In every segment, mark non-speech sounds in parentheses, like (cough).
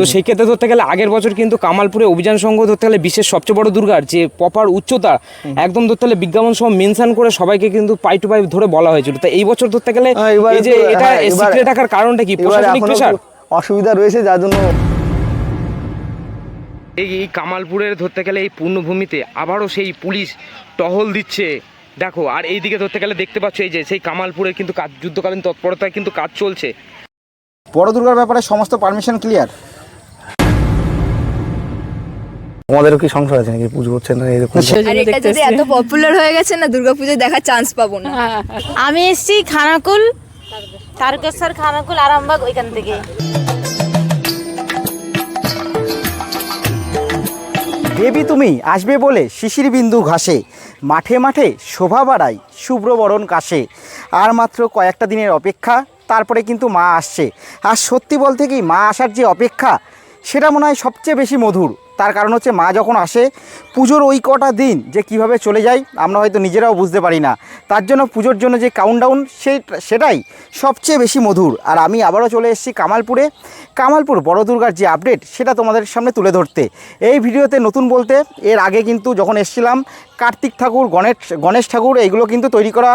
তো সেই ক্ষেত্রে ধরতে গেলে আগের বছর কিন্তু কামালপুরে অভিযান সংঘ ধরতে গেলে বিশ্বের সবচেয়ে বড় দুর্গার যে প্রপার উচ্চতা একদম ধরতে গেলে বিজ্ঞাপন সহ মেনশন করে সবাইকে কিন্তু পাই টু পাই ধরে বলা হয়েছিল। তো এই বছর ধরতে গেলে হ্যাঁ, এই যে এটা হ্যাঁ, সিক্রেট রাখার কারণটা কি? প্রশাসনিক প্রেশার অসুবিধা রয়েছে যার জন্য এই এই কামালপুরের ধরতে গেলে এই পূর্ণভূমিতে আবারও সেই পুলিশ টহল দিচ্ছে। দেখো আর এইদিকে ধরতে গেলে দেখতে পাচ্ছ এই যে সেই কামালপুরের কিন্তু কাজ যুদ্ধকালীন তৎপরতায় কিন্তু কাজ চলছে। বড় দুর্গার ব্যাপারে সমস্ত পারমিশন ক্লিয়ার আমাদেরও কি সংসার আছে নাকি? পুজো হচ্ছে না এরকম আর এটা যদি এত পপুলার হয়ে গেছে না দুর্গাপুজো দেখার চান্স পাবো না। (laughs) আমি এসেছি খানাকুল তারকেশ্বর খানাকুল আরামবাগ ওইখান থেকে। দেবী তুমি আসবে বলে শিশির বিন্দু ঘাসে। মাঠে মাঠে শোভা বাড়াই শুভ্রবরণ কাশে। আর মাত্র কয়েকটা দিনের অপেক্ষা তারপরে কিন্তু মা আসছে। আর সত্যি বলতে কি মা আসার যে অপেক্ষা সেটা মনে হয় সবচেয়ে বেশি মধুর। তার কারণ হচ্ছে মা যখন আসে, পুজোর ওই কটা দিন যে কীভাবে চলে যায়, আমরা হয়তো নিজেরাও বুঝতে পারি না। তার জন্য পুজোর জন্য যে কাউন্টডাউন সেই, সেটাই সবচেয়ে বেশি মধুর। আর আমি আবারও চলে এসেছি কামালপুরে। কামালপুর বড় দুর্গার যে আপডেট সেটা তোমাদের সামনে তুলে ধরতে। এই ভিডিওতে নতুন বলতে, এর আগে কিন্তু যখন এসছিলাম, কার্তিক ঠাকুর, গণেশ গণেশ ঠাকুর, এইগুলো কিন্তু তৈরি করা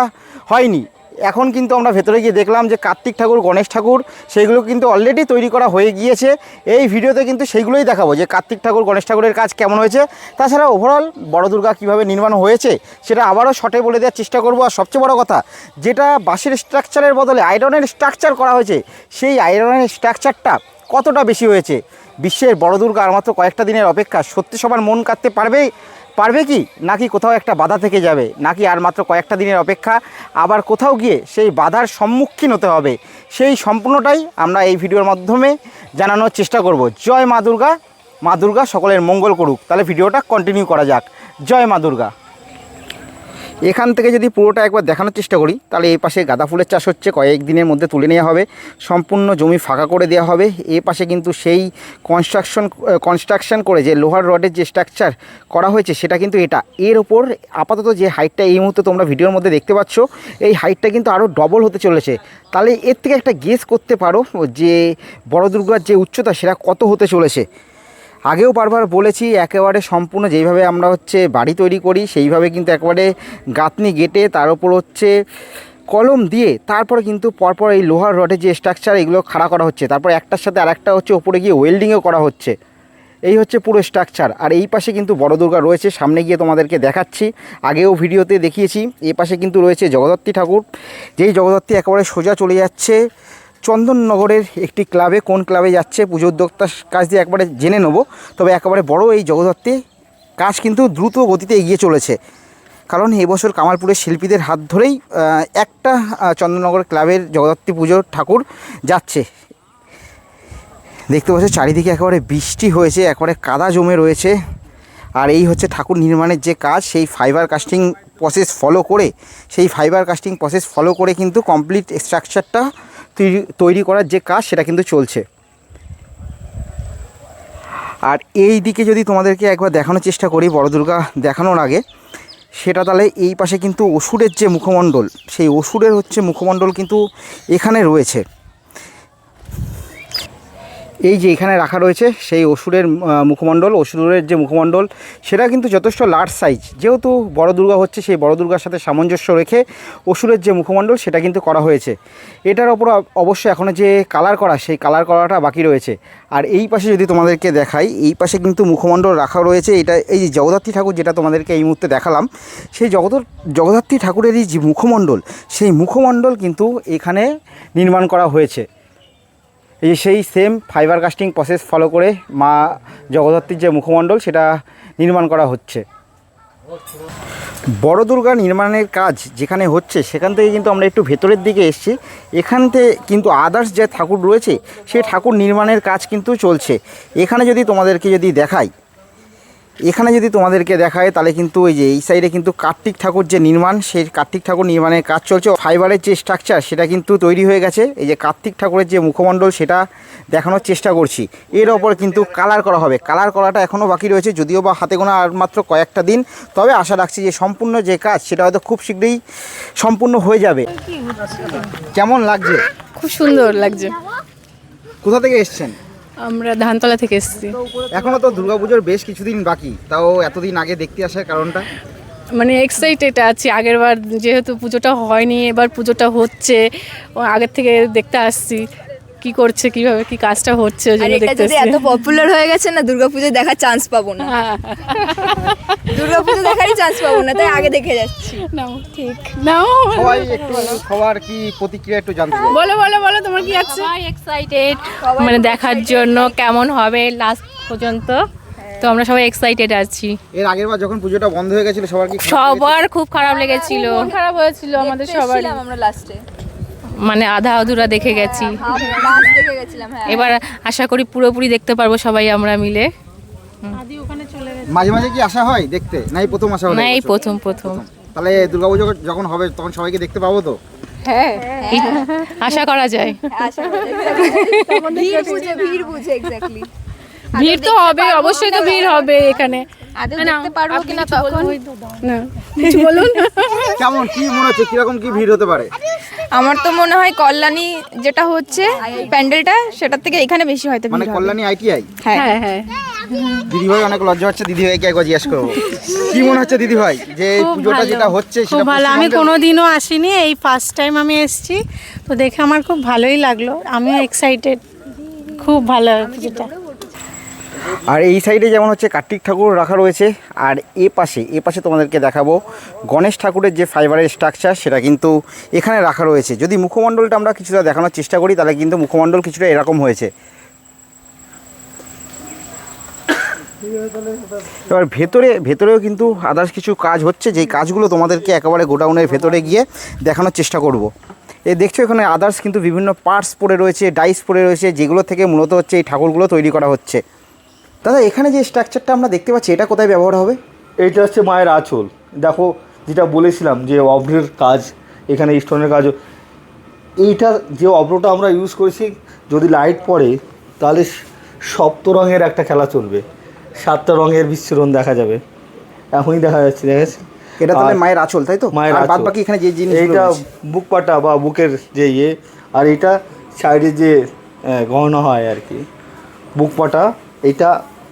হয়নি। এখন কিন্তু আমরা ভেতরে গিয়ে দেখলাম যে কার্তিক ঠাকুর, গণেশ ঠাকুর, সেইগুলো কিন্তু অলরেডি তৈরি করা হয়ে গিয়েছে। এই ভিডিওতে কিন্তু সেইগুলোই দেখাবো যে কার্তিক ঠাকুর, গণেশ ঠাকুরের কাজ কেমন হয়েছে। তাছাড়া ওভারঅল বড় দুর্গা কীভাবে নির্মাণ হয়েছে, সেটা আবারও শটে বলে দেওয়ার চেষ্টা করব। আর সবচেয়ে বড় কথা, যেটা বাঁশের স্ট্রাকচারের বদলে আয়রনের স্ট্রাকচার করা হয়েছে, সেই আয়রনের স্ট্রাকচারটা কতটা বেশি হয়েছে? বিশ্বের বড় দুর্গা আর মাত্র কয়েকটা দিনের অপেক্ষা, সত্যি সবার মন কাটতে পারবে পারবে কি? নাকি কোথাও একটা বাধা থেকে যাবে? নাকি আর মাত্র কয়েকটা দিনের অপেক্ষা? আবার কোথাও গিয়ে সেই বাধার সম্মুখীন হতে হবে। সেই সম্পূর্ণটাই আমরা এই ভিডিওর মাধ্যমে জানানোর চেষ্টা করব। জয় মা দুর্গা। মা দুর্গা সকলের মঙ্গল করুক। তাহলে ভিডিওটা কন্টিনিউ করা যাক। জয় মা দুর্গা। এখান থেকে যদি পুরোটা একবার দেখানোর চেষ্টা করি, তাহলে এই পাশে গাঁদা ফুলের চাষ হচ্ছে, কয়েক দিনের মধ্যে তুলে নেওয়া হবে। সম্পূর্ণ জমি ফাঁকা করে দেওয়া হবে। এ পাশে কিন্তু সেই কনস্ট্রাকশন কনস্ট্রাকশন করে যে লোহার রডের যে স্ট্রাকচার করা হয়েছে, সেটা কিন্তু এটা। এর ওপর আপাতত যে হাইটটা এই মুহূর্তে তোমরা ভিডিওর মধ্যে দেখতে পাচ্ছ, এই হাইটটা কিন্তু আরও ডবল হতে চলেছে। তাহলে এর থেকে একটা গেস করতে পারো যে বড় দুর্গার যে উচ্চতা, সেটা কত হতে চলেছে? আগেও বারবার বলেছি, একেবারে সম্পূর্ণ যেইভাবে আমরা হচ্ছে বাড়ি তৈরি করি, সেইভাবে কিন্তু একেবারে গাঁথনি গেটে, তার উপর হচ্ছে কলম দিয়ে তারপরে কিন্তু পরপর এই লোহার রডের যে স্ট্রাকচার এগুলো খাড়া করা হচ্ছে। তারপর একটার সাথে আরেকটা হচ্ছে ওপরে গিয়ে ওয়েল্ডিংও করা হচ্ছে। এই হচ্ছে পুরো স্ট্রাকচার আর এই পাশে কিন্তু বড় দুর্গা রয়েছে, সামনে গিয়ে তোমাদেরকে দেখাচ্ছি। আগেও ভিডিওতে দেখিয়েছি, এই পাশে কিন্তু রয়েছে জগদ্ধাত্রী ঠাকুর। যেই জগদ্ধাত্রী একেবারে সোজা চলে যাচ্ছে চন্দননগরের একটি ক্লাবে কোন ক্লাবে যাচ্ছে পুজো উদ্যোক্তার কাছ দিয়ে একবারে জেনে নেব। তবে একেবারে বড় এই জগদ্ধাত্রী কাজ কিন্তু দ্রুত গতিতে এগিয়ে চলেছে। কারণ এবছর কামালপুরের শিল্পীদের হাত ধরেই একটা চন্দননগর ক্লাবের জগদ্ধাত্রী পুজোর ঠাকুর যাচ্ছে। দেখতে পাচ্ছ চারিদিকে একেবারে বৃষ্টি হয়েছে, একেবারে কাদা জমে রয়েছে। আর এই হচ্ছে ঠাকুর নির্মাণের যে কাজ, সেই ফাইবার কাস্টিং প্রসেস ফলো করে, সেই ফাইবার কাস্টিং প্রসেস ফলো করে কিন্তু কমপ্লিট স্ট্রাকচারটা তৈরি করার যে কাজ সেটা কিন্তু চলছে। আর এই দিকে যদি তোমাদেরকে একবার দেখানোর চেষ্টা করি, বড় দুর্গা দেখানোর আগে, সেটা তাহলে এই পাশে কিন্তু অসুরের যে মুখমণ্ডল, সেই অসুরের হচ্ছে মুখমণ্ডল কিন্তু এখানে রয়েছে। এই যে এখানে রাখা রয়েছে সেই অসুরের মুখমণ্ডল, অসুরের যে মুখমণ্ডল, সেটা কিন্তু যথেষ্ট লার্জ সাইজ যেহেতু বড় দুর্গা হচ্ছে, সেই বড় দুর্গার সাথে সামঞ্জস্য রেখে অসুরের যে মুখমণ্ডল, সেটা কিন্তু করা হয়েছে। এটার ওপর অব- অবশ্যই এখনও যে কালার করা, সেই কালার করাটা বাকি রয়েছে। আর এই পাশে যদি তোমাদেরকে দেখাই, এই পাশে কিন্তু মুখমণ্ডল রাখা রয়েছে। এটা এই যে জগদ্ধাত্রী ঠাকুর যেটা তোমাদেরকে এই মুহূর্তে দেখালাম, সেই জগদ জগদ্ধাত্রী ঠাকুরেরই যে মুখমণ্ডল, সেই মুখমণ্ডল কিন্তু এখানে নির্মাণ করা হয়েছে। এই যে সেই same fibre casting process follow করে মা জগদ্ধাত্রীর যে মুখমণ্ডল সেটা নির্মাণ করা হচ্ছে। বড় দুর্গা নির্মাণের কাজ যেখানে হচ্ছে, সেখান থেকে কিন্তু আমরা একটু ভেতরের দিকে এসছি। এখান থেকে কিন্তু আদার্স যে ঠাকুর রয়েছে সেই ঠাকুর নির্মাণের কাজ কিন্তু চলছে। এখানে যদি তোমাদেরকে যদি দেখাই এখানে যদি তোমাদেরকে দেখায় তাহলে কিন্তু ওই যে এই সাইডে কিন্তু কার্তিক ঠাকুর যে নির্মাণ সেই কার্তিক ঠাকুর নির্মাণের কাজ চলছে। ফাইবারের যে স্ট্রাকচার সেটা কিন্তু তৈরি হয়ে গেছে। এই যে কার্তিক ঠাকুরের যে মুখমণ্ডল সেটা দেখানোর চেষ্টা করছি। এর ওপর কিন্তু কালার করা হবে। কালার করাটা এখনও বাকি রয়েছে যদিও বা হাতে গোনা আর মাত্র কয়েকটা দিন। তবে আশা রাখছি যে সম্পূর্ণ যে কাজ সেটা হয়তো খুব শীঘ্রই সম্পূর্ণ হয়ে যাবে। কেমন লাগছে? খুব সুন্দর লাগছে। কোথা থেকে এসছেন? আমরা ধানতলা থেকে এসেছি। এখনও তো দুর্গাপুজোর বেশ কিছুদিন বাকি তাও এতদিন আগে দেখতে আসার কারণটা? মানে এক্সাইটেড আছি আগের বার যেহেতু পুজোটা হয়নি এবার পুজোটা হচ্ছে আগের থেকে দেখতে আসছি। কি করছে কীভাবে কি কাজটা হচ্ছে ওই আর জন্য এটা যদি এত পপুলার হয়ে গেছে না দুর্গাপুজো দেখার চান্স পাবো না। হ্যাঁ, দুর্গাপুজো দেখারই চান্স পাবো না তাই আগে দেখে যাচ্ছি। নাও ঠিক। নাও। সবাই একটু সবার কি প্রতিক্রিয়া একটু জানতে চাই। বলো বলো বলো তোমার কি আছে? এক্সাইটেড মানে দেখার জন্য কেমন হবে লাস্ট পর্যন্ত? তো আমরা সবাই এক্সাইটেড আছি। এর আগের বার যখন পুজোটা বন্ধ হয়ে গেছিল সবার কি সবার খুব খারাপ লেগেছিল। খারাপ হয়েছিল আমাদের সবার আমরা লাস্টে মানে আধা আধুরা দেখে গেছি। গেছিলাম হ্যাঁ। এবার আশা করি পুরোপুরি দেখতে পারব সবাই আমরা মিলে। মাঝে মাঝে কি আসা হয় দেখতে? নাই প্রথম আসা হয় না এই প্রথম প্রথম। তাহলে দুর্গাপুজো যখন হবে তখন সবাইকে দেখতে পাবো তো? হ্যাঁ আশা করা যায়। আশা করি। ভিড় বুঝে ভিড় বুঝে এক্স্যাক্টলি ভিড় তো হবে অবশ্যই তো ভিড় হবে এখানে। আদৌ দেখতে পারব কিনা তখন? না। কিছু বলুন? (laughs) কেমন কি মনে হচ্ছে? কীরকম কি ভিড় হতে পারে? আমার তো মনে হয় কল্যাণী যেটা হচ্ছে প্যান্ডেলটা সেটার থেকে এখানে বেশি হয়তো মানে কল্যাণী আইটিআই? হ্যাঁ। হ্যাঁ হ্যাঁ। দিদিভাই অনেক লজ্জা হচ্ছে দিদিভাইকে একবার জিজ্ঞেস করব। কি মনে হচ্ছে দিদিভাই? যে পুজোটা যেটা হচ্ছে খুব ভালো। আমি পশ্চিমবঙ্গের- কোনো দিনও আসিনি এই ফার্স্ট টাইম আমি এসেছি। তো দেখে আমার খুব ভালোই লাগল। আমিও এক্সাইটেড খুব ভালো পুজোটা। আর এই সাইডে যেমন হচ্ছে কার্তিক ঠাকুর রাখা রয়েছে, আর এ পাশে এ পাশে তোমাদেরকে দেখাবো গণেশ ঠাকুরের যে ফাইবারের স্ট্রাকচার সেটা কিন্তু এখানে রাখা রয়েছে। যদি মুখমণ্ডলটা আমরা কিছুটা দেখানোর চেষ্টা করি, তাহলে কিন্তু মুখমণ্ডল কিছুটা এরকম হয়েছে। এবার ভেতরে, ভেতরেও কিন্তু আদার্স কিছু কাজ হচ্ছে, যেই কাজগুলো তোমাদেরকে একেবারে গোডাউনের ভেতরে গিয়ে দেখানোর চেষ্টা করব। এ দেখছ এখানে আদার্স কিন্তু বিভিন্ন পার্টস পড়ে রয়েছে ডাইস পড়ে রয়েছে, যেগুলো থেকে মূলত হচ্ছে এই ঠাকুরগুলো তৈরি করা হচ্ছে। দাদা এখানে যে স্ট্রাকচারটা আমরা দেখতে পাচ্ছি এটা কোথায় ব্যবহার হবে? এটা হচ্ছে মায়ের আঁচল। দেখো যেটা বলেছিলাম যে অভ্রের কাজ এখানে স্টোনের কাজ এইটা যে অভ্রটা আমরা ইউজ করেছি যদি লাইট পড়ে তাহলে সপ্ত রঙের একটা খেলা চলবে। সাতটা রঙের বিচ্ছুরণ দেখা যাবে। এখনই দেখা যাচ্ছে দেখেছি এটা তাহলে মায়ের আঁচল তাই তো? মায়ের বাদ বাকি এখানে যে জিনিস এইটা বুক পাটা বা বুকের যে ইয়ে আর এটা সাইডে যে গহনা হয় আর কি। বুক পাটা এটা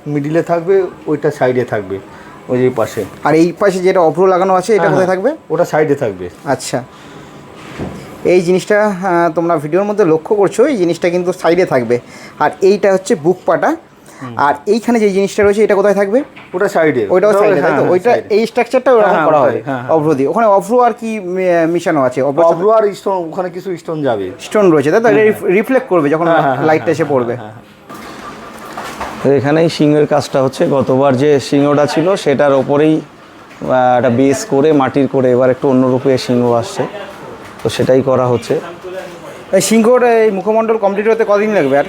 মিডিলে থাকবে ওইটা সাইডে থাকবে ওই যে পাশে। আর এই পাশে যেটা অভ্র লাগানো আছে এটা হ্যাঁ, কোথায় হ্যাঁ, থাকবে? ওটা সাইডে থাকবে। আচ্ছা। এই জিনিসটা তোমরা ভিডিওর মধ্যে লক্ষ্য করছ এই জিনিসটা কিন্তু সাইডে থাকবে। আর এইটা হচ্ছে বুক পাটা। আর এইখানে যে জিনিসটা রয়েছে এটা কোথায় থাকবে? ওটা সাইডে ওইটাও সাইডে তাই তো? ওইটা এই স্ট্রাকচারটা ওরকম হ্যাঁ, করা হবে হ্যাঁ, হ্যাঁ। অভ্র দিয়ে ওখানে অভ্র আর কি মিশানো আছে? অভ্র আর স্টোন ওখানে কিছু স্টোন যাবে। স্টোন রয়েছে তাই তো? রিফ্লেক্ট করবে যখন হ্যাঁ, হ্যাঁ, হ্যাঁ, লাইটটা এসে পড়বে। এখানেই সিংহের কাজটা হচ্ছে। গতবার যে সিংহটা ছিল সেটার ওপরেই একটা বেস করে মাটির করে এবার একটু অন্য রূপে সিংহ আসছে। তো সেটাই করা হচ্ছে। এই সিংহর এই মুখমণ্ডল কমপ্লিট হতে কদিন লাগবে আর?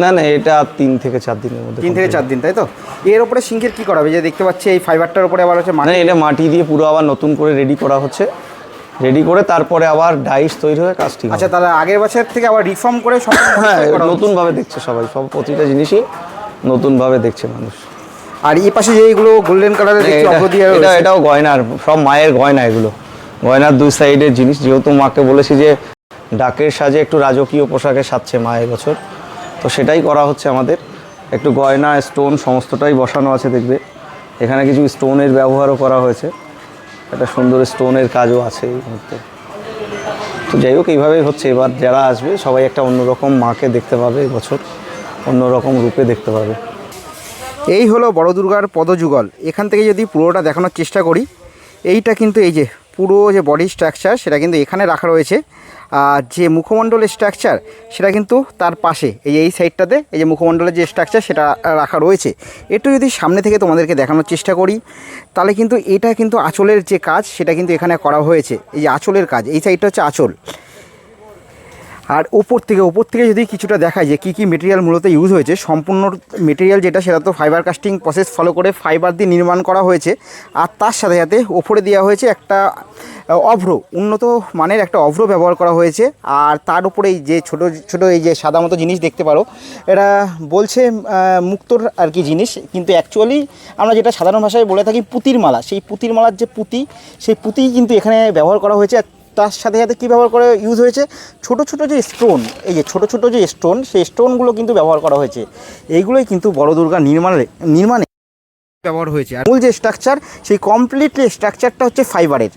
না না এটা তিন থেকে চার দিনের মধ্যে তিন থেকে চার দিন তাই তো? এর উপরে সিংহের কি করা হবে? যে দেখতে পাচ্ছি এই ফাইবারটার উপরে আবার হচ্ছে মানে এটা মাটি দিয়ে পুরো আবার নতুন করে রেডি করা হচ্ছে। রেডি করে তারপরে আবার ডাইস তৈরি হয়ে কাজটি হবে। আচ্ছা তাহলে আগের বছর থেকে আবার রিফর্ম করে সব হ্যাঁ নতুনভাবে দেখছে সবাই সব প্রতিটা জিনিসই। নতুনভাবে দেখছে মানুষ। আর এই পাশে যে এইগুলো গোল্ডেন কালারের দেখছি এটা-। এটাও গয়নার সব মায়ের গয়না এগুলো। গয়নার দুই সাইডের জিনিস। যেহেতু মাকে বলেছি যে ডাকের সাজে একটু রাজকীয় পোশাকে সাজছে মা বছর তো সেটাই করা হচ্ছে আমাদের। একটু গয়না স্টোন সমস্তটাই বসানো আছে দেখবে। এখানে কিছু স্টোনের ব্যবহারও করা হয়েছে। একটা সুন্দর স্টোনের কাজও আছে এই মুহূর্তে। তো যাই হোক এইভাবেই হচ্ছে। এবার যারা আসবে সবাই একটা অন্যরকম মাকে দেখতে পাবে এবছর। অন্যরকম রূপে দেখতে পাবে। এই হলো বড় দুর্গার পদযুগল। এখান থেকে যদি পুরোটা দেখানোর চেষ্টা করি, এইটা কিন্তু এই যে পুরো যে বডি স্ট্রাকচার সেটা কিন্তু এখানে রাখা রয়েছে। আর যে মুখমণ্ডলের স্ট্রাকচার সেটা কিন্তু তার পাশে, এই এই সাইডটাতে এই যে মুখমণ্ডলের যে স্ট্রাকচার সেটা রাখা রয়েছে। একটু যদি সামনে থেকে তোমাদেরকে দেখানোর চেষ্টা করি, তাহলে কিন্তু এটা কিন্তু আঁচলের যে কাজ, সেটা কিন্তু এখানে করা হয়েছে। এই যে আঁচলের কাজ, এই সাইডটা হচ্ছে আঁচল। আর ওপর থেকে ওপর থেকে যদি কিছুটা দেখায় যে কী কী মেটেরিয়াল মূলত ইউজ হয়েছে, সম্পূর্ণ মেটেরিয়াল যেটা সেটা তো ফাইবার কাস্টিং প্রসেস ফলো করে ফাইবার দিয়ে নির্মাণ করা হয়েছে। আর তার সাথে সাথে ওপরে দেওয়া হয়েছে একটা অভ্র, উন্নত মানের একটা অভ্র ব্যবহার করা হয়েছে। আর তার উপরে এই যে ছোট ছোট এই যে সাদা মতো জিনিস দেখতে পারো, এটা বলছে মুক্তোর আর কি জিনিস। কিন্তু অ্যাকচুয়ালি আমরা যেটা সাধারণ ভাষায় বলে থাকি পুতির মালা। সেই পুতির মালার যে পুঁতি, সেই পুঁতি কিন্তু এখানে ব্যবহার করা হয়েছে। আর তার সাথে সাথে কী ব্যবহার করা ইউজ হয়েছে? ছোট ছোট যে স্টোন এই যে ছোট ছোট যে স্টোন সেই স্টোনগুলো কিন্তু ব্যবহার করা হয়েছে। এইগুলোই কিন্তু বড় দুর্গা নির্মাণে নির্মাণে ব্যবহার হয়েছে। আর মূল যে স্ট্রাকচার সেই কমপ্লিটলি স্ট্রাকচারটা হচ্ছে ফাইবারের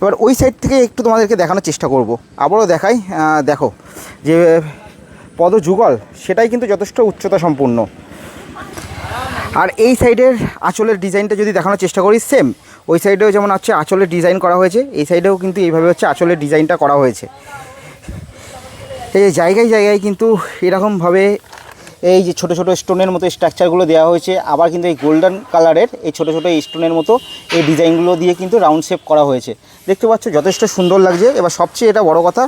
এবার ওই সাইড থেকে একটু তোমাদেরকে দেখানোর চেষ্টা করব। আবারও দেখাই দেখো, যে পদযুগল, সেটাই কিন্তু যথেষ্ট উচ্চতা সম্পূর্ণ আর এই সাইডের আঁচলের ডিজাইনটা যদি দেখানোর চেষ্টা করি সেম ওই সাইডেও যেমন হচ্ছে আঁচলের ডিজাইন করা হয়েছে, এই সাইডেও কিন্তু এইভাবে হচ্ছে আঁচলের ডিজাইনটা করা হয়েছে। এই যে জায়গায় জায়গায় কিন্তু এরকমভাবে এই যে ছোটো ছোটো স্টোনের মতো স্ট্রাকচারগুলো দেওয়া হয়েছে, আবার কিন্তু এই গোল্ডেন কালারের এই ছোটো ছোটো স্টোনের মতো এই ডিজাইনগুলো দিয়ে কিন্তু রাউন্ড শেপ করা হয়েছে। দেখতে পাচ্ছ, যথেষ্ট সুন্দর লাগছে। এবার সবচেয়ে এটা বড় কথা,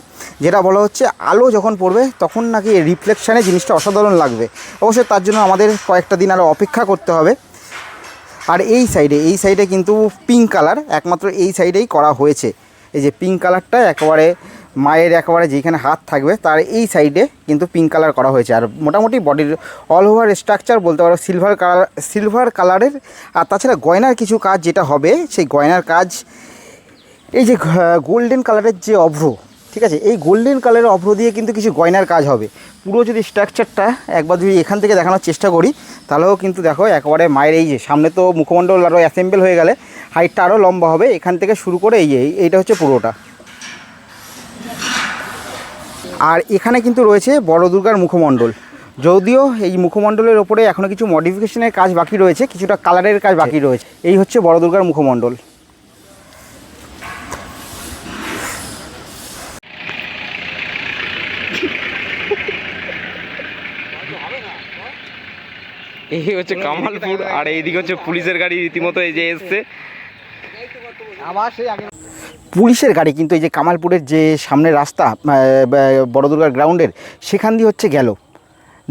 যেটা বলা হচ্ছে, আলো যখন পড়বে, তখন নাকি রিফ্লেকশানে জিনিসটা অসাধারণ লাগবে। অবশ্যই তার জন্য আমাদের কয়েকটা দিন আরও অপেক্ষা করতে হবে। আর এই সাইডে এই সাইডে কিন্তু পিঙ্ক কালার একমাত্র এই সাইডেই করা হয়েছে। এই যে পিঙ্ক কালারটা একেবারে মায়ের একেবারে যেখানে হাত থাকবে, তার এই সাইডে কিন্তু পিঙ্ক কালার করা হয়েছে। আর মোটামুটি বডির অল ওভার স্ট্রাকচার বলতে পারো সিলভার কালার সিলভার কালারের আর তাছাড়া গয়নার কিছু কাজ যেটা হবে, সেই গয়নার কাজ এই যে গোল্ডেন কালারের যে অভ্র, ঠিক আছে? এই গোল্ডেন কালারের অভ্র দিয়ে কিন্তু কিছু গয়নার কাজ হবে। পুরো যদি স্ট্রাকচারটা একবার যদি এখান থেকে দেখানোর চেষ্টা করি, তাহলেও কিন্তু দেখো একেবারে মায়ের এই যে, সামনে তো মুখমণ্ডল আরও অ্যাসেম্বল হয়ে গেলে হাইটটা আরও লম্বা হবে। এখান থেকে শুরু করে এই যে, এইটা হচ্ছে পুরোটা। আর এখানে কিন্তু রয়েছে বড় দুর্গার মুখমণ্ডল। যদিও এই মুখমণ্ডলের ওপরে এখনও কিছু মডিফিকেশনের কাজ বাকি রয়েছে, কিছুটা কালারের কাজ বাকি রয়েছে। এই হচ্ছে বড় দুর্গার মুখমণ্ডল। এই হচ্ছে কামালপুর, আর এইদিকে হচ্ছে পুলিশের গাড়ি রীতিমতো এই যে এসছে। পুলিশের গাড়ি কিন্তু এই যে কামালপুরের যে সামনের রাস্তা বড়দুর্গার গ্রাউন্ডের সেখান দিয়ে হচ্ছে গেল।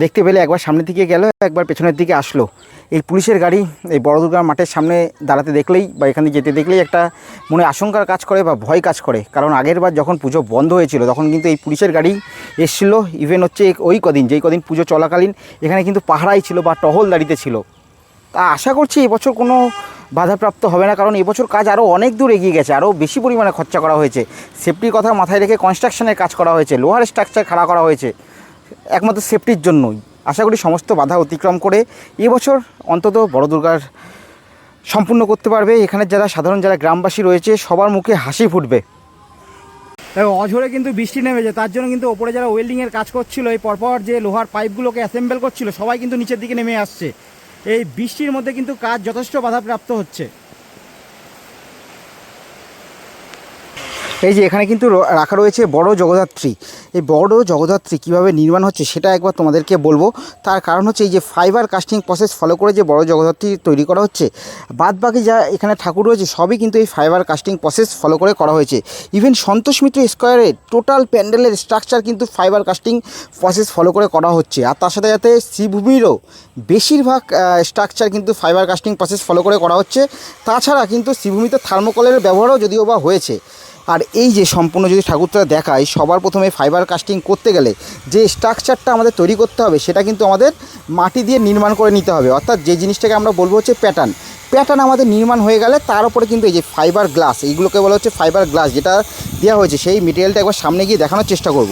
দেখতে পেলে একবার সামনের দিকে গেল, একবার পেছনের দিকে আসলো। এই পুলিশের গাড়ি এই বড় দুর্গার মাঠের সামনে দাঁড়াতে দেখলেই বা এখান যেতে দেখলেই একটা মনে আশঙ্কার কাজ করে বা ভয় কাজ করে। কারণ আগের বার যখন পুজো বন্ধ হয়েছিল, তখন কিন্তু এই পুলিশের গাড়ি এসেছিল ইভেন হচ্ছে ওই কদিন, যেই কদিন পুজো চলাকালীন, এখানে কিন্তু পাহারাই ছিল বা টহল দাঁড়িতে ছিল। তা আশা করছি এবছর কোনো বাধাপ্রাপ্ত হবে না, কারণ এবছর কাজ আরও অনেক দূর এগিয়ে গেছে আরও বেশি পরিমাণে খরচা করা হয়েছে। সেফটির কথা মাথায় রেখে কনস্ট্রাকশনের কাজ করা হয়েছে লোহার স্ট্রাকচার খাড়া করা হয়েছে। একমাত্র সেফটির জন্যই। আশা করি সমস্ত বাধা অতিক্রম করে এবছর অন্তত বড় দুর্গার সম্পূর্ণ করতে পারবে। এখানে যারা সাধারণ যারা গ্রামবাসী রয়েছে, সবার মুখে হাসি ফুটবে। দেখো, অঝরে কিন্তু বৃষ্টি নেমেছে, তার জন্য কিন্তু ওপরে যারা ওয়েল্ডিংয়ের কাজ করছিল, এই পরপর যে লোহার পাইপগুলোকে অ্যাসেম্বল করছিল, সবাই কিন্তু নিচের দিকে নেমে আসছে। এই বৃষ্টির মধ্যে কিন্তু কাজ যথেষ্ট বাধাপ্রাপ্ত হচ্ছে। এই যে এখানে কিন্তু রাখা রয়েছে বড় জগদ্ধাত্রী। এই বড় জগদ্ধাত্রী কীভাবে নির্মাণ হচ্ছে সেটা একবার তোমাদেরকে বলব। তার কারণ হচ্ছে এই যে ফাইবার কাস্টিং প্রসেস ফলো করে যে বড় জগদ্ধাত্রী তৈরি করা হচ্ছে বাদ বাকি যা এখানে ঠাকুর রয়েছে সবই কিন্তু এই ফাইবার কাস্টিং প্রসেস ফলো করে করা হয়েছে। ইভেন সন্তোষ মিত্র স্কোয়ারের টোটাল প্যান্ডেলের স্ট্রাকচার কিন্তু ফাইবার কাস্টিং প্রসেস ফলো করে করা হচ্ছে। আর তার সাথে সাথে শ্রীভূমিরও বেশিরভাগ স্ট্রাকচার কিন্তু ফাইবার কাস্টিং প্রসেস ফলো করে করা হচ্ছে। তাছাড়া কিন্তু শ্রীভূমিতে থার্মোকলের ব্যবহারও যদিও বা হয়েছে। আর এই যে সম্পূর্ণ যদি ঠাকুরটা দেখায় সবার প্রথমে ফাইবার কাস্টিং করতে গেলে যে স্ট্রাকচারটা আমাদের তৈরি করতে হবে, সেটা কিন্তু আমাদের মাটি দিয়ে নির্মাণ করে নিতে হবে। অর্থাৎ যে জিনিসটাকে আমরা বলব হচ্ছে প্যাটার্ন প্যাটার্ন আমাদের নির্মাণ হয়ে গেলে তার উপরে কিন্তু এই যে ফাইবার গ্লাস এইগুলোকে বলা হচ্ছে ফাইবার গ্লাস যেটা দেওয়া হয়েছে, সেই মেটেরিয়ালটা একবার সামনে গিয়ে দেখানোর চেষ্টা করব।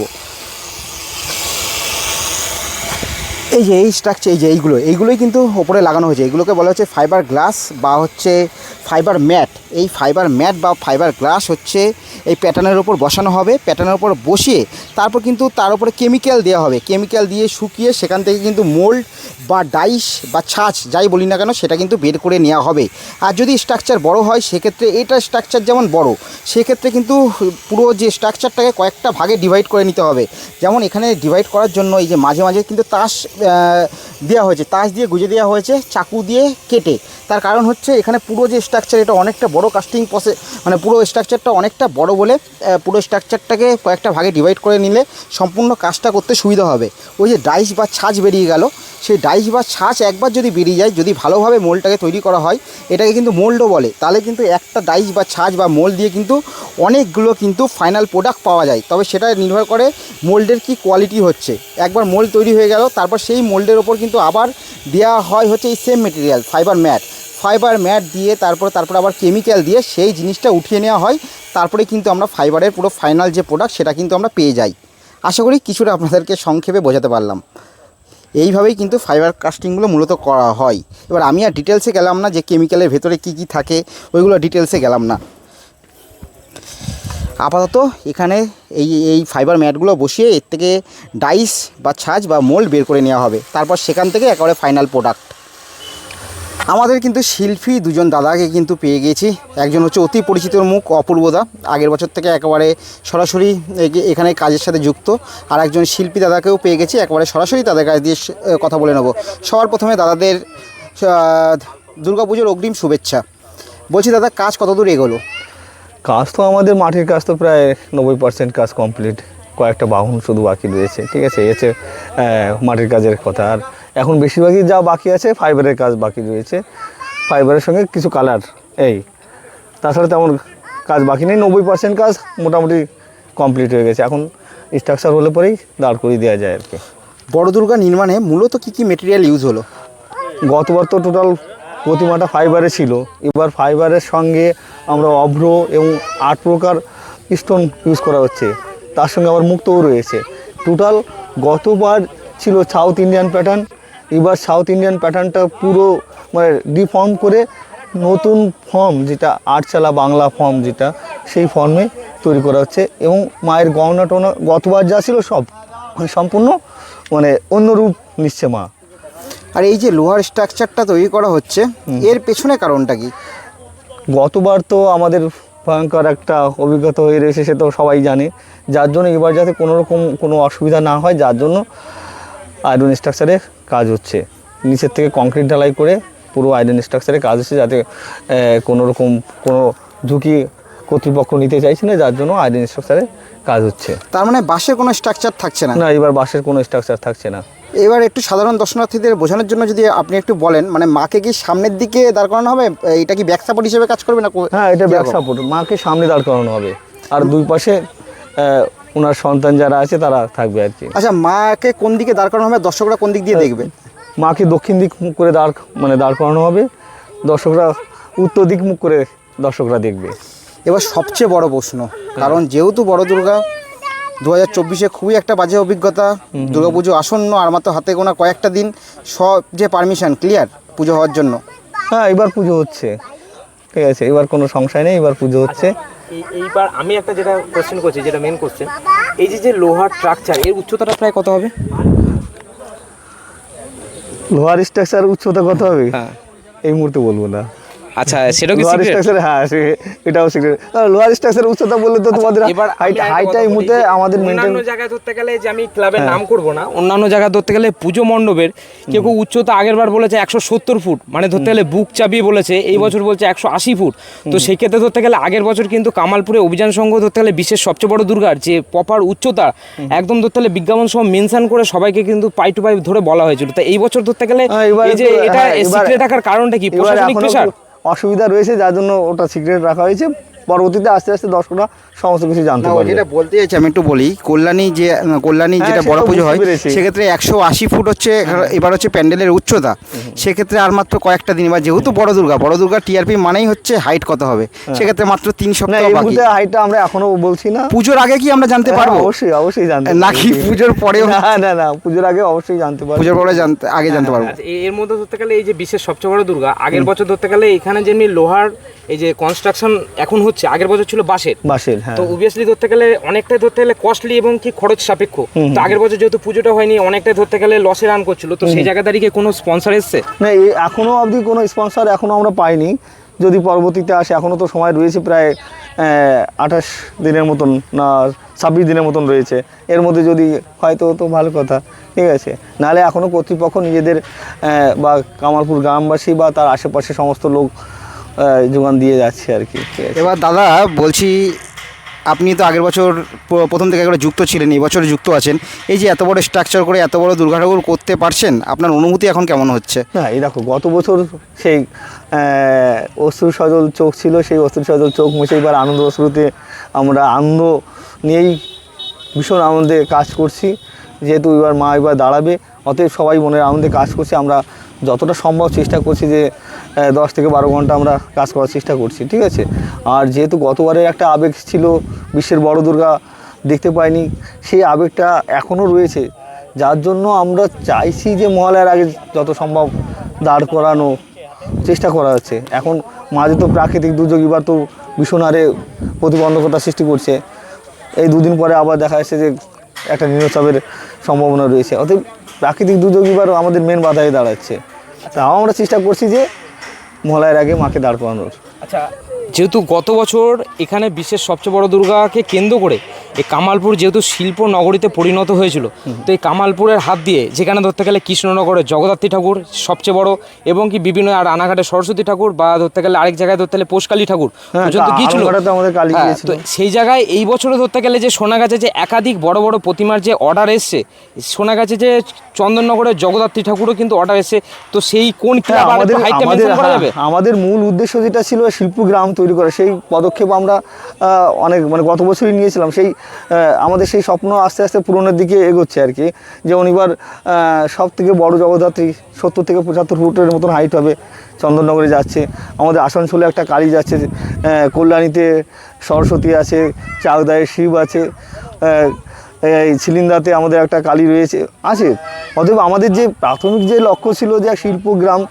এই যে এই স্ট্রাকচার এই যে এইগুলো, এইগুলোই কিন্তু ওপরে লাগানো হয়েছে। এগুলোকে বলা হচ্ছে ফাইবার গ্লাস বা হচ্ছে ফাইবার ম্যাট এই ফাইবার ম্যাট বা ফাইবার গ্লাস হচ্ছে এই প্যাটার্নের ওপর বসানো হবে প্যাটার্নের ওপর বসিয়ে তারপর কিন্তু তার উপরে কেমিক্যাল দেওয়া হবে। কেমিক্যাল দিয়ে শুকিয়ে সেখান থেকে কিন্তু মোল্ড বা ডাইস বা ছাঁচ যাই বলি না কেন সেটা কিন্তু বের করে নেওয়া হবে। আর যদি স্ট্রাকচার বড় হয় সেক্ষেত্রে এটা স্ট্রাকচার যেমন বড়, সেক্ষেত্রে কিন্তু পুরো যে স্ট্রাকচারটাকে কয়েকটা ভাগে ডিভাইড করে নিতে হবে। যেমন এখানে ডিভাইড করার জন্য এই যে মাঝে মাঝে কিন্তু তাস দেওয়া হয়েছে, তাস দিয়ে গুজে দেওয়া হয়েছে, চাকু দিয়ে কেটে। তার কারণ হচ্ছে এখানে পুরো যে স্ট্রাকচার এটা অনেকটা বড় কাস্টিং প্রসে মানে পুরো স্ট্রাকচারটা অনেকটা বড় বলে পুরো স্ট্রাকচারটাকে কয়েকটা ভাগে ডিভাইড করে নিলে সম্পূর্ণ কাজটা করতে সুবিধা হবে। ওই যে ডাইস বা ছাঁচ বেরিয়ে গেল সেই ডাইস বা ছাঁচ একবার যদি বেরিয়ে যায়, যদি ভালোভাবে মোলটাকে তৈরি করা হয়, এটাকে কিন্তু মোল্ডও বলে। তাহলে কিন্তু একটা ডাইস বা ছাঁচ বা মোল্ড দিয়ে কিন্তু অনেকগুলো কিন্তু ফাইনাল প্রোডাক্ট পাওয়া যায়। তবে সেটা নির্ভর করে মোল্ডের কি কোয়ালিটি হচ্ছে। একবার মোল্ড তৈরি হয়ে গেল, তারপর সেই মোল্ডের ওপর কিন্তু আবার দেওয়া হয় হচ্ছে এই same material fibre mat fibre mat দিয়ে তারপর তারপর আবার কেমিক্যাল দিয়ে সেই জিনিসটা উঠিয়ে নেওয়া হয়। তারপরে কিন্তু আমরা ফাইবারের পুরো ফাইনাল যে প্রোডাক্ট সেটা কিন্তু আমরা পেয়ে যাই। আশা করি কিছুটা আপনাদেরকে সংক্ষেপে বোঝাতে পারলাম। এইভাবেই কিন্তু ফাইবার কাস্টিংগুলো মূলত করা হয়। এবার আমি আর ডিটেলসে গেলাম না যে কেমিক্যালের ভেতরে কি কি থাকে, ওইগুলো ডিটেলসে গেলাম না। আপাতত এখানে এই এই ফাইবার ম্যাটগুলো বসিয়ে এর থেকে ডাইস বা ছাজ বা মোল্ড বের করে নেওয়া হবে। তারপর সেখান থেকে একেবারে ফাইনাল প্রোডাক্ট আমাদের কিন্তু শিল্পী দুজন দাদাকে কিন্তু পেয়ে গেছি। একজন হচ্ছে অতি পরিচিত মুখ, অপূর্বদা। আগের বছর থেকে একেবারে সরাসরি এখানে কাজের সাথে যুক্ত। আর একজন শিল্পী দাদাকেও পেয়ে গেছি, একেবারে সরাসরি তাদের কাছ দিয়ে কথা বলে নেব। সবার প্রথমে দাদাদের দুর্গা পুজোর অগ্রিম শুভেচ্ছা। বলছি দাদা, কাজ কত দূর এগোলো? কাজ তো আমাদের মাটির কাজ তো প্রায় নব্বই পার্সেন্ট কাজ কমপ্লিট কয়েকটা বাহন শুধু বাকি রয়েছে, ঠিক আছে? এসে মাটির কাজের কথা। আর এখন বেশিরভাগই যা বাকি আছে ফাইবারের কাজ বাকি রয়েছে। ফাইবারের সঙ্গে কিছু কালার এই। তাছাড়া তেমন কাজ বাকি নেই নব্বই পার্সেন্ট কাজ মোটামুটি কমপ্লিট হয়ে গেছে। এখন স্ট্রাকচার হলে পরেই দাঁড় করিয়ে দেওয়া যায় আর কি। বড় দুর্গা নির্মাণে মূলত কি কি মেটেরিয়াল ইউজ হলো? গতবার তো টোটাল প্রতিমাটা ফাইবারে ছিল। এবার ফাইবারের সঙ্গে আমরা অভ্র এবং আট প্রকার স্টোন ইউজ করা হচ্ছে। তার সঙ্গে আবার মুক্তও রয়েছে। টোটাল গতবার ছিল সাউথ ইন্ডিয়ান প্যাটার্ন এবার সাউথ ইন্ডিয়ান প্যাটার্নটা পুরো মানে ডিফর্ম করে নতুন ফর্ম যেটা আটচালা বাংলা ফর্ম যেটা সেই ফর্মে তৈরি করা হচ্ছে এবং মায়ের গহনা টনা গতবার যা ছিল সব সম্পূর্ণ মানে অন্য রূপ নিচ্ছে মা। আর এই যে লোহার স্ট্রাকচারটা তৈরি করা হচ্ছে এর পেছনে কারণটা কি? গতবার তো আমাদের ভয়ঙ্কর একটা অভিজ্ঞতা হয়ে রয়েছে সে তো সবাই জানে। যার জন্য এবার যাতে কোনো রকম কোনো অসুবিধা না হয় যার জন্য আয়রন স্ট্রাকচারে কাজ হচ্ছে। নিচের থেকে কংক্রিট ঢালাই করে পুরো আয়রন স্ট্রাকচারে কাজ হচ্ছে যাতে আহ, কোনো রকম কোনো ঝুঁকি কর্তৃপক্ষ নিতে চাইছে না যার জন্য আয়রন স্ট্রাকচারে কাজ হচ্ছে। তার মানে বাসের কোনো স্ট্রাকচার থাকছে না? না এবার বাসের কোনো স্ট্রাকচার থাকছে না। এবার একটু সাধারণ দর্শনার্থীদের বোঝানোর জন্য যদি আপনি একটু বলেন মানে মাকে কি সামনের দিকে দাঁড় করানো হবে? এটা কি ব্যাক সাপোর্ট হিসেবে কাজ করবে না হ্যাঁ এটা ব্যাক? সাপোর্ট মাকে সামনে দাঁড় করানো হবে। আর দুই পাশে ওনার সন্তান যারা আছে তারা থাকবে আর কি। আচ্ছা মাকে কোন দিকে দাঁড় করানো হবে? দর্শকরা কোন দিক দিয়ে দেখবে? মাকে দক্ষিণ দিক মুখ করে দাঁড় মানে দাঁড় করানো হবে। দর্শকরা উত্তর দিক মুখ করে দর্শকরা দেখবে। এবার সবচেয়ে বড় প্রশ্ন কারণ যেহেতু বড় দুর্গা দু হাজার চব্বিশে খুবই একটা বাজে অভিজ্ঞতা। দুর্গাপুজো আসন্ন আর মাত্র হাতে গোনা কয়েকটা দিন সব যে পারমিশন ক্লিয়ার পুজো হওয়ার জন্য। হ্যাঁ এবার পুজো হচ্ছে। ঠিক আছে এবার কোনো সংশয় নেই এবার পুজো হচ্ছে। এইবার আমি একটা যেটা কোশ্চেন করছি যেটা মেন কোশ্চেন এই যে যে লোহার স্ট্রাকচার এর উচ্চতাটা প্রায় কত হবে? লোহার স্ট্রাকচার উচ্চতা কত হবে? হ্যাঁ। এই মুহূর্তে বলব না। আচ্ছা কি স্ট্রাকচার হ্যাঁ এটাও সিক্রেট লোহার স্ট্রাকচার উচ্চতা বললে তো তোমাদের আচ্ছা, এবার হাইট যে আমাদের অন্যান্য জায়গায় ধরতে গেলে যে আমি ক্লাবের নাম করব না অন্যান্য জায়গায় ধরতে গেলে পুজো মণ্ডপের কেউ কেউ উচ্চতা আগের বার বলেছে একশো সত্তর ফুট মানে ধরতে গেলে বুক চাপিয়ে বলেছে এই বছর বলছে একশো আশি ফুট। তো সেই ক্ষেত্রে ধরতে গেলে আগের বছর কিন্তু কামালপুরে অভিযান সংঘ ধরতে গেলে বিশ্বের সবচেয়ে বড় দুর্গার যে প্রপার উচ্চতা একদম ধরতে গেলে বিজ্ঞাপন সহ মেনশন করে সবাইকে কিন্তু পাই টু পাই ধরে বলা হয়েছিল। তো এই বছর ধরতে গেলে হ্যাঁ, এই যে এটা হ্যাঁ, সিক্রেট রাখার কারণটা কি? প্রশাসনিক প্রেশার অসুবিধা রয়েছে যার জন্য ওটা সিক্রেট রাখা হয়েছে। পরবর্তীতে আস্তে আস্তে দর্শকরা সমস্ত কিছু জানতে পারবে। যেটা বলতে চাইছি আমি একটু বলি কল্যাণী যে কল্যাণী হ্যাঁ, যেটা বড় পুজো হয় সেক্ষেত্রে একশো আশি ফুট হচ্ছে এবার হচ্ছে প্যান্ডেলের উচ্চতা। সেক্ষেত্রে আর মাত্র কয়েকটা দিন বা যেহেতু বড় দুর্গা বড় দুর্গা টিআরপি মানেই হচ্ছে হাইট কত হবে। সেক্ষেত্রে মাত্র তিন না সপ্তাহ বাকি। হাইটটা আমরা এখনও বলছি না। পুজোর আগে কি আমরা জানতে হ্যাঁ, পারব? অবশ্যই অবশ্যই জানতে নাকি পুজোর পরেও? না না না পুজোর আগে অবশ্যই জানতে পারব। পুজোর পরে জানতে আগে জানতে পারব। আচ্ছা, এর মধ্যে ধরতে গেলে এই যে বিশ্বের সবচেয়ে বড় দুর্গা আগের বছর ধরতে গেলে এখানে যেমনি লোহার এই যে কনস্ট্রাকশন এখন হচ্ছে আগের বছর ছিল বাঁশের। বাসের হ্যাঁ। তো অবভিয়াসলি ধরতে গেলে অনেকটাই ধরতে গেলে কস্টলি এবং কি খরচ সাপেক্ষ। তো আগের বছর যেহেতু পুজোটা হয়নি অনেকটাই ধরতে গেলে লসে রান করছিল। তো সেই জায়গা দাঁড়িয়ে কোনো স্পন্সর এসছে? না এখনও অবধি কোনো স্পন্সর এখনও আমরা পাইনি। যদি পরবর্তীতে আসে এখনও তো সময় রয়েছে প্রায় আঠাশ দিনের মতন না ছাব্বিশ দিনের মতন রয়েছে। এর মধ্যে যদি হয়তো তো ভালো কথা ঠিক আছে। নাহলে এখনও কর্তৃপক্ষ নিজেদের আহ, বা কামালপুর গ্রামবাসী বা তার আশেপাশে সমস্ত লোক যোগান দিয়ে যাচ্ছে আর কি। এবার দাদা বলছি আপনি তো আগের বছর প্রথম থেকে একবার যুক্ত ছিলেন এই বছর যুক্ত আছেন। এই যে এত বড় স্ট্রাকচার করে এত বড় ঠাকুর করতে পারছেন আপনার অনুভূতি এখন কেমন হচ্ছে? হ্যাঁ এই দেখো গত বছর সেই অশ্রু সজল চোখ ছিল সেই অশ্রু সজল চোখ মুছে এবার আনন্দ অশ্রুতে আমরা আনন্দ নিয়েই ভীষণ আনন্দে কাজ করছি। যেহেতু এবার মা এবার দাঁড়াবে অতএব সবাই মনের আনন্দে কাজ করছে আমরা যতটা সম্ভব চেষ্টা করছি যে দশ থেকে বারো ঘণ্টা আমরা কাজ করার চেষ্টা করছি, ঠিক আছে? আর যেহেতু গতবারের একটা আবেগ ছিল, বিশ্বের বড় দুর্গা দেখতে পাইনি, সেই আবেগটা এখনও রয়েছে। যার জন্য আমরা চাইছি যে মহালয়ার আগে যত সম্ভব দাঁড় করানো চেষ্টা করা হচ্ছে এখন মাঝে তো প্রাকৃতিক দুর্যোগ এবার তো ভীষণ প্রতিবন্ধকতা সৃষ্টি করছে। এই দুদিন পরে আবার দেখা যাচ্ছে যে একটা নিম্নচাপের সম্ভাবনা রয়েছে। অতএব প্রাকৃতিক দুর্যোগ এবারও আমাদের মেন বাধায় দাঁড়াচ্ছে। তাও আমরা চেষ্টা করছি যে মহালয়ের আগে মাকে দাঁড় করানোর। আচ্ছা যেহেতু গত বছর এখানে বিশ্বের সবচেয়ে বড় দুর্গাকে কেন্দ্র করে এই কামালপুর যেহেতু শিল্প নগরীতে পরিণত হয়েছিল তো এই কামালপুরের হাত দিয়ে যেখানে ধরতে গেলে কৃষ্ণনগরের জগদ্ধাত্রী ঠাকুর সবচেয়ে বড় এবং কি বিভিন্ন আর রানাঘাটে সরস্বতী ঠাকুর বা ধরতে গেলে আরেক জায়গায় ধরতে গেলে পোষকালী ঠাকুর হ্যাঁ, পর্যন্ত গিয়েছিল হ্যাঁ। তো সেই জায়গায় এই বছরও ধরতে গেলে যে শোনা গেছে যে একাধিক বড় বড় প্রতিমার যে অর্ডার এসছে শোনা গেছে যে চন্দননগরের জগদ্ধাত্রী ঠাকুরও কিন্তু অর্ডার এসছে তো সেই কোন হ্যাঁ, আমাদের আমাদের মূল উদ্দেশ্য যেটা ছিল শিল্প গ্রাম তৈরি করা সেই পদক্ষেপ আমরা অনেক মানে গত বছরই নিয়েছিলাম সেই আমাদের সেই স্বপ্ন আস্তে আস্তে পূরণের দিকে এগোচ্ছে আর কি। যেমন এবার সব থেকে বড় জগদ্ধাত্রী, সত্তর থেকে পঁচাত্তর ফুটের মতন হাইট হবে, চন্দননগরে যাচ্ছে। আমাদের আসানসোলে একটা কালী যাচ্ছে কল্যাণীতে সরস্বতী আছে চাকদায় শিব আছে এই ছিলিন্দাতে আমাদের একটা কালী রয়েছে, আছে। অতএব আমাদের যে প্রাথমিক যে লক্ষ্য ছিল যে শিল্প গ্রাম,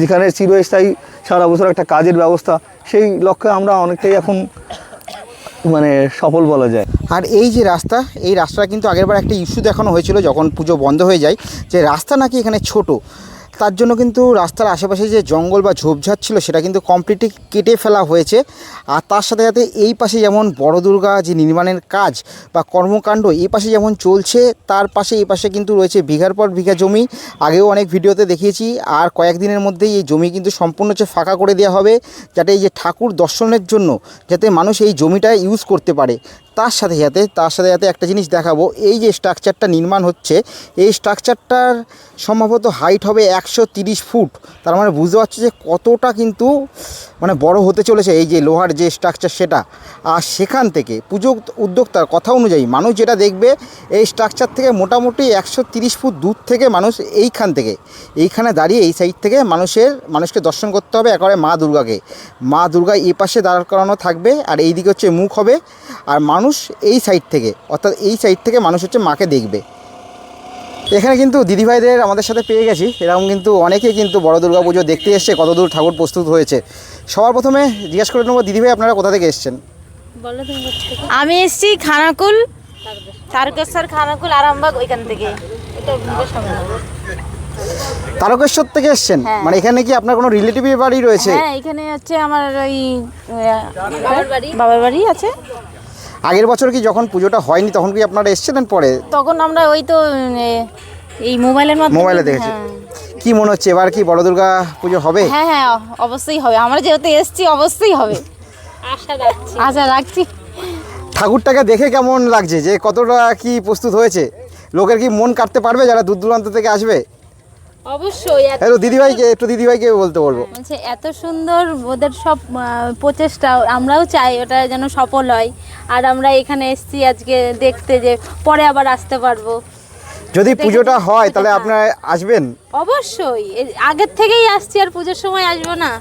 যেখানে চিরস্থায়ী সারা বছর একটা কাজের ব্যবস্থা, সেই লক্ষ্যে আমরা অনেকটাই এখন মানে সফল বলা যায়। আর এই যে রাস্তা, এই রাস্তাটা কিন্তু আগেরবার একটা ইস্যু দেখানো হয়েছিল যখন পুজো বন্ধ হয়ে যায়, যে রাস্তা নাকি এখানে ছোট। তার জন্য কিন্তু রাস্তার আশেপাশে যে জঙ্গল বা ঝোপঝাড় ছিল, সেটা কিন্তু কমপ্লিটলি কেটে ফেলা হয়েছে। আর তার সাথে সাথে এই পাশে যেমন বড় দুর্গা যে নির্মাণের কাজ বা কর্মকাণ্ড এই পাশে যেমন চলছে, তার পাশে এই পাশে কিন্তু রয়েছে বিঘার পর বিঘা জমি। আগেও অনেক ভিডিওতে দেখিয়েছি, আর কয়েকদিনের মধ্যেই এই জমি কিন্তু সম্পূর্ণ হচ্ছে ফাঁকা করে দেওয়া হবে, যাতে এই যে ঠাকুর দর্শনের জন্য, যাতে মানুষ এই জমিটা ইউজ করতে পারে। তার সাথে সাথে, তার সাথে সাথে একটা জিনিস দেখাবো। এই যে স্ট্রাকচারটা নির্মাণ হচ্ছে, এই স্ট্রাকচারটার সম্ভবত হাইট হবে একশো ফুট। তার মানে বুঝতে পারছ যে কতটা কিন্তু মানে বড় হতে চলেছে এই যে লোহার যে স্ট্রাকচার সেটা। আর সেখান থেকে পুজো উদ্যোক্তার কথা অনুযায়ী মানুষ যেটা দেখবে, এই স্ট্রাকচার থেকে মোটামুটি একশো ফুট দূর থেকে মানুষ এইখান থেকে, এইখানে দাঁড়িয়ে এই সাইড থেকে মানুষের, মানুষকে দর্শন করতে হবে একেবারে মা দুর্গাকে। মা দুর্গা এই পাশে দাঁড় করানো থাকবে আর এই দিকে হচ্ছে মুখ হবে। আর মানুষ এই সাইড থেকে অর্থাৎ এই সাইড থেকে মানুষ হচ্ছে মাকে দেখবে। এখানে কিন্তু দিদিভাইদের আমাদের সাথে পেয়ে গেছি। এরকম কিন্তু অনেকেই কিন্তু বড় দুর্গা পুজো দেখতে এসছে কতদূর ঠাকুর প্রস্তুত হয়েছে। সবার প্রথমে জিজ্ঞেস করে নেব দিদিভাই আপনারা কোথা থেকে এসছেন? আমি এসছি খানাকুল তারকেশ্বর খানাকুল আরামবাগ ওইখান থেকে। তারকেশ্বর থেকে এসছেন? হ্যাঁ। মানে এখানে কি আপনার কোনো রিলেটিভের বাড়ি রয়েছে? হ্যাঁ এখানে হচ্ছে আমার ওই বাবার বাড়ি আছে। আগের বছর কি যখন পুজোটা হয়নি তখন কি আপনারা এসেছিলেন পরে? তখন আমরা ওই তো এই মোবাইলের মাধ্যমে মোবাইলে দেখেছি। হ্যাঁ। কি মনে হচ্ছে এবার কি বড় দুর্গা পুজো হবে? হ্যাঁ হ্যাঁ অবশ্যই হবে। আমরা যেহেতু এসছি অবশ্যই হবে। আশা রাখছি। আশা রাখছি। ঠাকুরটাকে দেখে কেমন লাগছে যে কতটা কি প্রস্তুত হয়েছে? লোকের কি মন কাটতে পারবে যারা দূর দূরান্ত থেকে আসবে? অবশ্যই এত- দিদিভাইকে একটু দিদিভাইকে বলতে বলব। বলছে এত সুন্দর ওদের সব প্রচেষ্টা আমরাও চাই ওটা যেন সফল হয়। আর আমরা এখানে এসেছি আজকে দেখতে যে পরে আবার আসতে পারব। যদি পুজোটা হয় তাহলে আপনার আপনারা আসবেন? অবশ্যই আগের থেকেই আসছি আর পুজোর সময় আসব না?